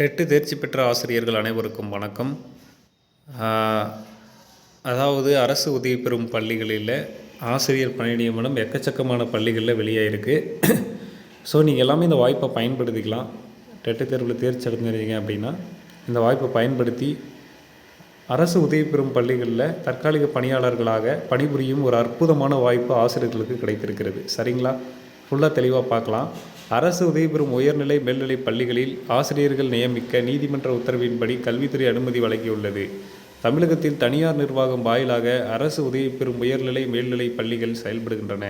TET தேர்ச்சி பெற்ற ஆசிரியர்கள் அனைவருக்கும் வணக்கம். அதாவது அரசு உதவி பெறும் பள்ளிகளில் ஆசிரியர் பணி நியமனம் எக்கச்சக்கமான பள்ளிகளில் வெளியாயிருக்கு. ஸோ நீங்கள் எல்லாமே இந்த வாய்ப்பை பயன்படுத்திக்கலாம். டெட்டு தேர்வில் தேர்ச்சி அடைஞ்சிருக்கீங்க அப்படின்னா இந்த வாய்ப்பை பயன்படுத்தி அரசு உதவி பெறும் பள்ளிகளில் தற்காலிக பணியாளர்களாக பணிபுரியும் ஒரு அற்புதமான வாய்ப்பு ஆசிரியர்களுக்கு கிடைத்திருக்கிறது. சரிங்களா? ஃபுல்லாக தெளிவாக பார்க்கலாம். அரசு உதவி பெறும் உயர்நிலை மேல்நிலை பள்ளிகளில் ஆசிரியர்கள் நியமிக்க நீதிமன்ற உத்தரவின்படி கல்வித்துறை அனுமதி வழங்கியுள்ளது. தமிழகத்தில் தனியார் நிர்வாகம் வாயிலாக அரசு உதவி பெறும் உயர்நிலை மேல்நிலை பள்ளிகள் செயல்படுகின்றன.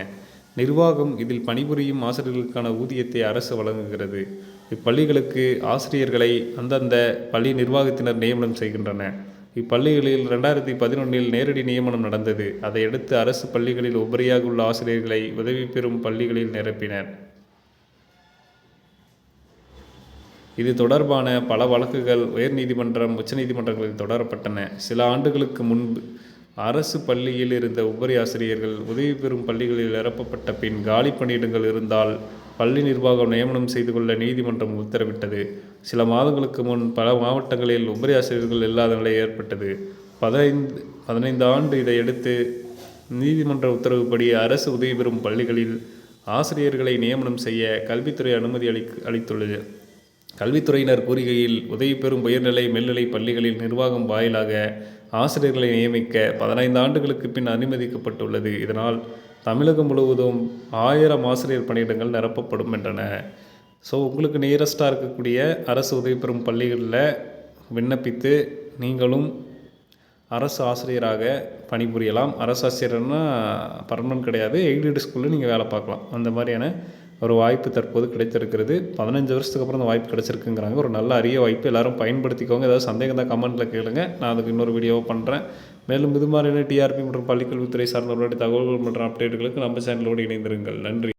நிர்வாகம் இதில் பணிபுரியும் ஆசிரியர்களுக்கான ஊதியத்தை அரசு வழங்குகிறது. இப்பள்ளிகளுக்கு ஆசிரியர்களை அந்தந்த பள்ளி நிர்வாகத்தினர் நியமனம் செய்கின்றன. இப்பள்ளிகளில் ரெண்டாயிரத்தி பதினொன்றில் நேரடி நியமனம் நடந்தது. அதையடுத்து அரசு பள்ளிகளில் உபரியாக உள்ள ஆசிரியர்களை உதவி பெறும் பள்ளிகளில் நிரப்பினர். இது தொடர்பான பல வழக்குகள் உயர்நீதிமன்றம் உச்சநீதிமன்றங்களில் தொடரப்பட்டன. சில ஆண்டுகளுக்கு முன்பு அரசு பள்ளியில் இருந்த உபரி ஆசிரியர்கள் உதவி பெறும் பள்ளிகளில் நிரப்பப்பட்ட பின் காலி பணியிடங்கள் இருந்தால் பள்ளி நிர்வாகம் நியமனம் செய்து கொள்ள நீதிமன்றம் உத்தரவிட்டது. சில மாதங்களுக்கு முன் பல மாவட்டங்களில் உபரி ஆசிரியர்கள் இல்லாத நிலை ஏற்பட்டது. பதினைந்து பதினைந்து ஆண்டு இதையடுத்து நீதிமன்ற உத்தரவுப்படி அரசு உதவி பெறும் பள்ளிகளில் ஆசிரியர்களை நியமனம் செய்ய கல்வித்துறை அனுமதி அளி அளித்துள்ளது. கல்வித்துறையினர் கூறுகையில் உதவி பெறும் உயர்நிலை மேல்நிலை பள்ளிகளில் நிர்வாகம் வாயிலாக ஆசிரியர்களை நியமிக்க பதினைந்து ஆண்டுகளுக்கு பின் அனுமதிக்கப்பட்டுள்ளது. இதனால் தமிழகம் முழுவதும் ஆயிரம் ஆசிரியர் பணியிடங்கள் நிரப்பப்படும் என்றன. ஸோ உங்களுக்கு நியரஸ்ட்டாக இருக்கக்கூடிய அரசு உதவி பெறும் பள்ளிகளில் விண்ணப்பித்து நீங்களும் அரசு ஆசிரியராக பணிபுரியலாம். அரசு ஆசிரியர்னா பர்மனன்ட் கிடையாது. எய்டட் ஸ்கூலில் நீங்கள் வேலை பார்க்கலாம். அந்த மாதிரியான ஒரு வாய்ப்பு தற்போது கிடைத்திருக்கிறது. பதினஞ்சு வருஷத்துக்கு அப்புறம் அந்த வாய்ப்பு கிடைச்சிருக்குங்கிறாங்க. ஒரு நல்ல அரிய வாய்ப்பு எல்லாரும் பயன்படுத்திக்கோங்க. ஏதாவது சந்தேகம் தான் கமெண்ட்டில் கேளுங்க. நான் அதுக்கு இன்னொரு வீடியோவை பண்ணுறேன் மேலும் இது மாதிரியான டிஆர்பி மற்றும் பள்ளிக்கல்வித்துறை சார்ந்தவர்களுடைய தகவல்கள் மற்றும் அப்டேட்டுகளுக்கு நம்ம சேனலோடு இணைந்திருங்கள். நன்றி.